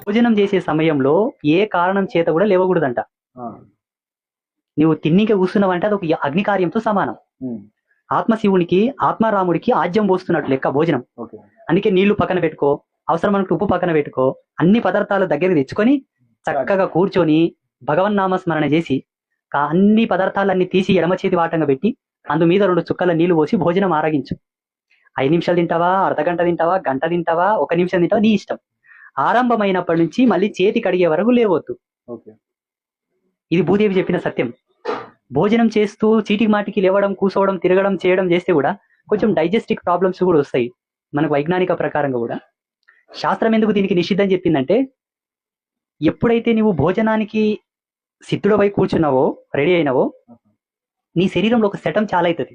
భోజనం చేసే సమయంలో ఏ కారణం చేత కూడా లేవకూడదంట. ఆ, నువ్వు తిన్నిక కూర్చున్నావంటే అది ఒక అగ్ని కార్యంతో సమానం ఆత్మశివునికి ఆత్మారాముడికి ఆజ్యం పోస్తున్నట్టు లెక్క భోజనం. అందుకే నీళ్ళు పక్కన పెట్టుకో అవసరం అనుకుంటే ఉప్పు పక్కన పెట్టుకో అన్ని పదార్థాలు దగ్గరికి తెచ్చుకొని చక్కగా కూర్చొని భగవన్నామ స్మరణ చేసి అన్ని పదార్థాలన్నీ తీసి ఎడమ చేతి వాటంగా పెట్టి అందు మీద రెండు చుక్కల నీళ్ళు పోసి భోజనం ఆరగించు. ఐదు నిమిషాలు తింటావా? అర్ధ గంట తింటావా? గంట తింటావా? ఒక నిమిషం తింటావా? నీ ఇష్టం. ఆరంభమైనప్పటి నుంచి మళ్ళీ చేతి కడిగే వరకు లేవద్దు. ఇది భూదేవి చెప్పిన సత్యం. భోజనం చేస్తూ చీటికి మాటికి లేవడం కూసోవడం తిరగడం చేయడం చేస్తే కూడా కొంచెం డైజెస్టిక్ ప్రాబ్లమ్స్ కూడా వస్తాయి. మనకు వైజ్ఞానిక ప్రకారంగా కూడా. శాస్త్రం ఎందుకు దీనికి నిషిద్ధం చెప్పిందంటే ఎప్పుడైతే నీవు భోజనానికి సిద్ధుడపై కూర్చున్నావో రెడీ అయినావో నీ శరీరంలో ఒక శటం చాలా అవుతుంది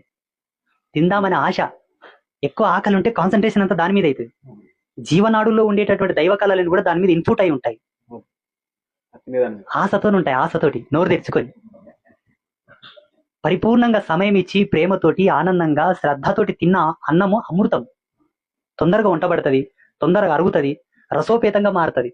తిందామనే ఆశ ఎక్కువ ఆకలి ఉంటే కాన్సన్ట్రేషన్ అంతా దాని మీద అవుతుంది జీవనాడుల్లో ఉండేటటువంటి దైవ కళలను కూడా దాని మీద ఇన్పుట్ అయి ఉంటాయి. తినేదాన్ని ఆశతో ఉంటాయి ఆశతోటి నోరు తెరుచుకొని. పరిపూర్ణంగా సమయం ఇచ్చి ప్రేమతోటి ఆనందంగా శ్రద్ధతోటి తిన్న అన్నము అమృతం. తొందరగా వంటబడుతుంది తొందరగా అరుగుతుంది రసోపేతంగా మారుతుంది.